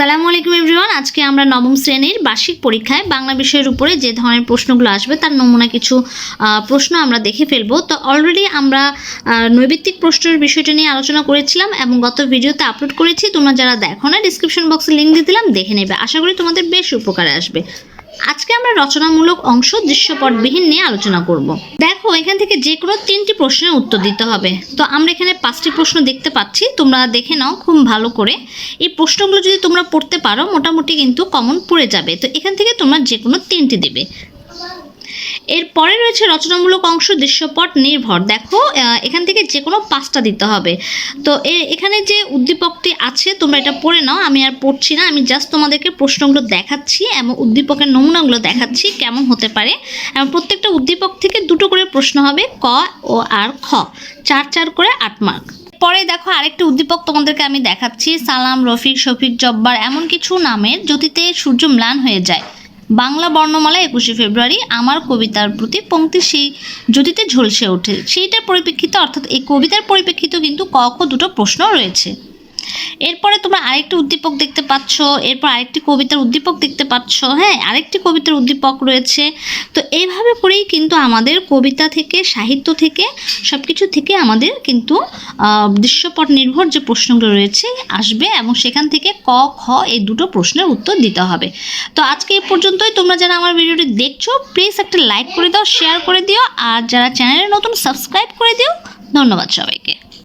সালামু আলাইকুম এভরিওয়ান, আজকে আমরা নবম শ্রেণির বার্ষিক পরীক্ষায় বাংলা বিষয়ের উপরে যে ধরনের প্রশ্নগুলো আসবে তার নমুনা কিছু প্রশ্ন আমরা দেখে ফেলব। তো অলরেডি আমরা নৈবিত্তিক প্রশ্নের বিষয়টা নিয়ে আলোচনা করেছিলাম এবং গত ভিডিওতে আপলোড করেছি। তোমরা যারা দেখো না ডিসক্রিপশন বক্সে লিঙ্ক দিয়ে দিলাম, দেখে নেবে। আশা করি তোমাদের বেশ উপকারে আসবে। আজকে আমরা রচনামূলক অংশ দৃশ্যপটবিহীন নিয়ে আলোচনা করব। দেখো, এখান থেকে যে কোনো তিনটি প্রশ্নের উত্তর দিতে হবে। তো আমরা এখানে পাঁচটি প্রশ্ন দেখতে পাচ্ছি, তোমরা দেখে নাও খুব ভালো করে। এই প্রশ্নগুলো যদি তোমরা পড়তে পারো, মোটামুটি কিন্তু কমন পড়ে যাবে। তো এখান থেকে তোমরা যে কোনো তিনটি দেবে। এরপরে রয়েছে রচনামূলক অংশ দৃশ্যপট নির্ভর। দেখো এখান থেকে যে কোনো পাঁচটা দিতে হবে। তো এখানে যে উদ্দীপকটি আছে, তোমরা এটা পড়ে নাও, আমি আর পড়ছি না, আমি জাস্ট তোমাদেরকে প্রশ্নগুলো দেখাচ্ছি এবং উদ্দীপকের নমুনাগুলো দেখাচ্ছি কেমন হতে পারে। এবং প্রত্যেকটা উদ্দীপক থেকে দুটো করে প্রশ্ন হবে, ক ও আর খ। চার চার করে আট মার্ক পরে দেখো আরেকটি উদ্দীপক তোমাদেরকে আমি দেখাচ্ছি, সালাম, রফিক, শফিক, জব্বার, এমন কিছু নামের, জ্যোতিতে সূর্য ম্লান হয়ে যায়। বাংলা বর্ণমালা একুশে ফেব্রুয়ারি আমার কবিতার প্রতি পঙ্ক্তি সেই জ্যোতিতে ঝলসে ওঠে। সেইটার পরিপ্রেক্ষিতে, অর্থাৎ এই কবিতার পরিপ্রেক্ষিতে কিন্তু ক খ দুটো প্রশ্ন রয়েছে। এরপরে তোমরা আরেকটি উদ্দীপক দেখতে পাচ্ছ, এরপর আরেকটি কবিতার উদ্দীপক দেখতে পাচ্ছ হ্যাঁ আরেকটি কবিতার উদ্দীপক রয়েছে। তো এইভাবে করেই কিন্তু আমাদের কবিতা থেকে, সাহিত্য থেকে সব কিছু থেকে আমাদের কিন্তু দৃশ্যপট নির্ভর যে প্রশ্নগুলো রয়েছে, আসবে এবং সেখান থেকে ক, খ, এই দুটো প্রশ্নের উত্তর দিতে হবে। তো আজকে এই পর্যন্তই। তোমরা যারা আমার ভিডিওটি দেখছ প্লিজ একটা লাইক করে দাও শেয়ার করে দিও, আর যারা চ্যানেলে নতুন সাবস্ক্রাইব করে দিও। ধন্যবাদ সবাইকে।